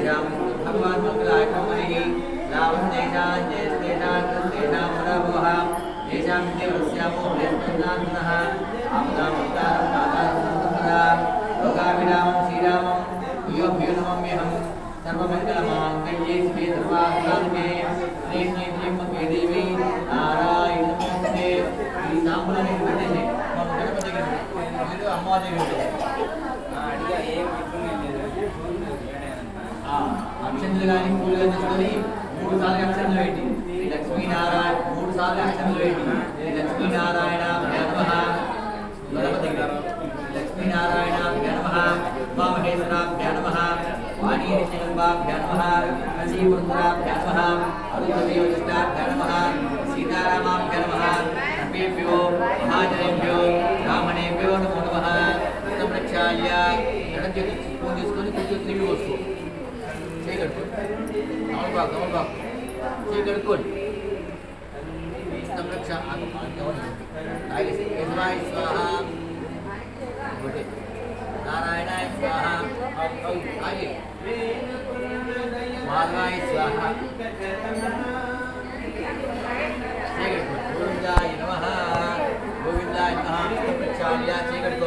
तेषां भगवान् मङ्गलाकमयी रावणेषां ज्येष्ठेषां कृष्णेषां पराभवः येषां देवस्यापो बृहस्पतिनान्दनः आम्नामुक्तारन्दादा लोकाभिरामं श्रीरामं योभ्यो नमम्यहं सर्वमङ्गलमाङ्गल्ये श्रीधर्वासान्मे श्रीश्रीं देवी అక్షంతలు కానీ పూలు కానీ తీసుకొని మూడు సార్లు అక్షంతలు పెట్టి శ్రీ లక్ష్మీనారాయణ మూడు సార్లు అక్షంతలు పెట్టి శ్రీ లక్ష్మీనారాయణ నమః గణపతి దగ్గర లక్ష్మీనారాయణ నమః ఉమామహేశ్వరాభ్య నమః వాణీరిశంబాభ్య నమః కాశీపురంధరాభ్య నమః అరుణదేవజిష్టాభ్య నమః సీతారామాభ్య నమః సర్వేభ్యో మహాజనేభ్యో బ్రాహ్మణేభ్యో నమో నమః సంరక్షాయ ఎడం చేతి ఫోన్ తీసుకొని সেই গড়কোল আমার বাঘ আমার বাঘ সেই গড়কোল संरक्षा यजमाय स्वाहा घोटे नारायणाय स्वाहा आगे माधवाय स्वाहा गोविंदाय नमः गोविंदाय नमः प्रक्षाल्या श्रीगण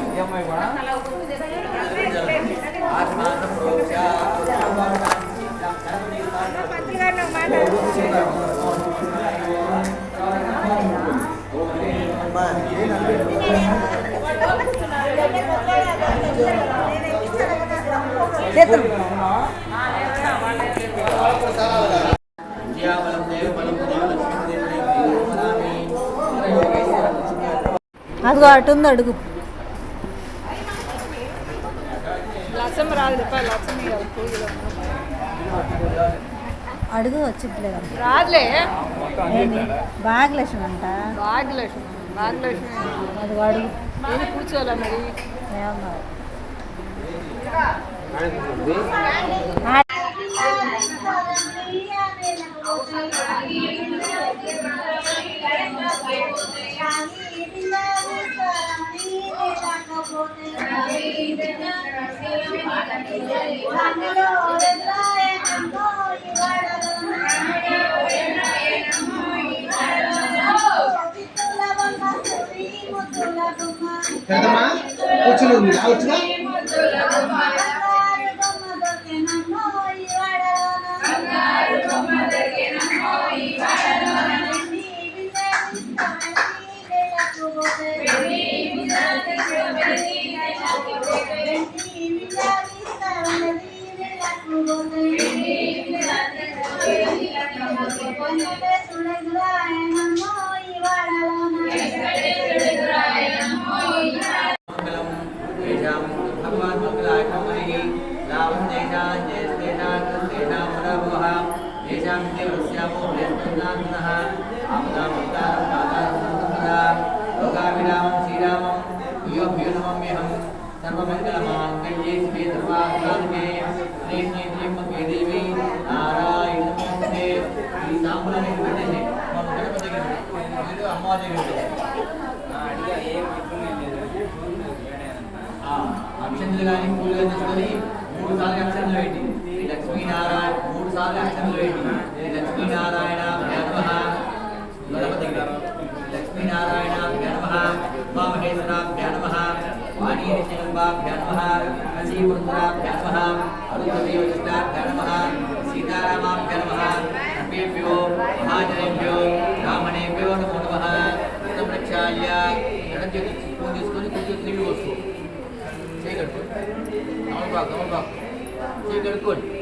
అనిపించాలండి ఈఎంఐ అదిగో అటు ఉంది అడుగు. రాదు ఇవ్వాలి పూజలో అడుగు వచ్చిట్లేదు రాదులే. భాగ్యలక్ష్మి అంట. భాగ్యలక్ష్మి భాగ్యలక్ష్మి అదిగో అడుగు ఏది కూర్చోవాలా మరి? ఏమన్నా పెద్దమ్మా కూర్చుని ఉంది. రావచ్చుగా మంగళం लोकाभिरामं श्रीरामं योभ्यो नमम्यहं सर्वमङ्गलमाङ्गल्ये शिवे सर्वासाधके प्रेम्ये त्र्यम्बके देवी నారాయణ నమస్తే ఈ సాంబులని పెట్టేసి మన గణపతి దగ్గర పెట్టు. మీరు అమ్మవారి దగ్గర పెట్టు. అడిగా ఏం ఇబ్బంది లేదు ఆ అక్షంతలు కానీ పూలు కానీ తీసుకొని మూడు సార్లు అక్షంతలు పెట్టి శ్రీ లక్ష్మీనారాయణ మూడు సార్లు అక్షంతలు పెట్టి శ్రీ లక్ష్మీనారాయణ నమః గణపతి ఉమామహేశ్వరాభ్య నమః వాణీరిశంబాభ్య నమః కాశీపురంధరాభ్య నమః అరుణదేవజిష్టాభ్య నమః సీతారామాభ్య నమః సర్వేభ్యో మహాజనేభ్యో బ్రాహ్మణేభ్యో నమో నమః సంరక్షాయ ఫోన్ తీసుకొని కొంచెం తిరిగి వస్తూ చేయగలుగుతాం అవును బాబు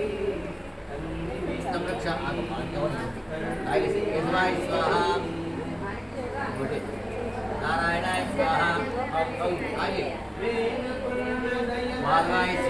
Alright.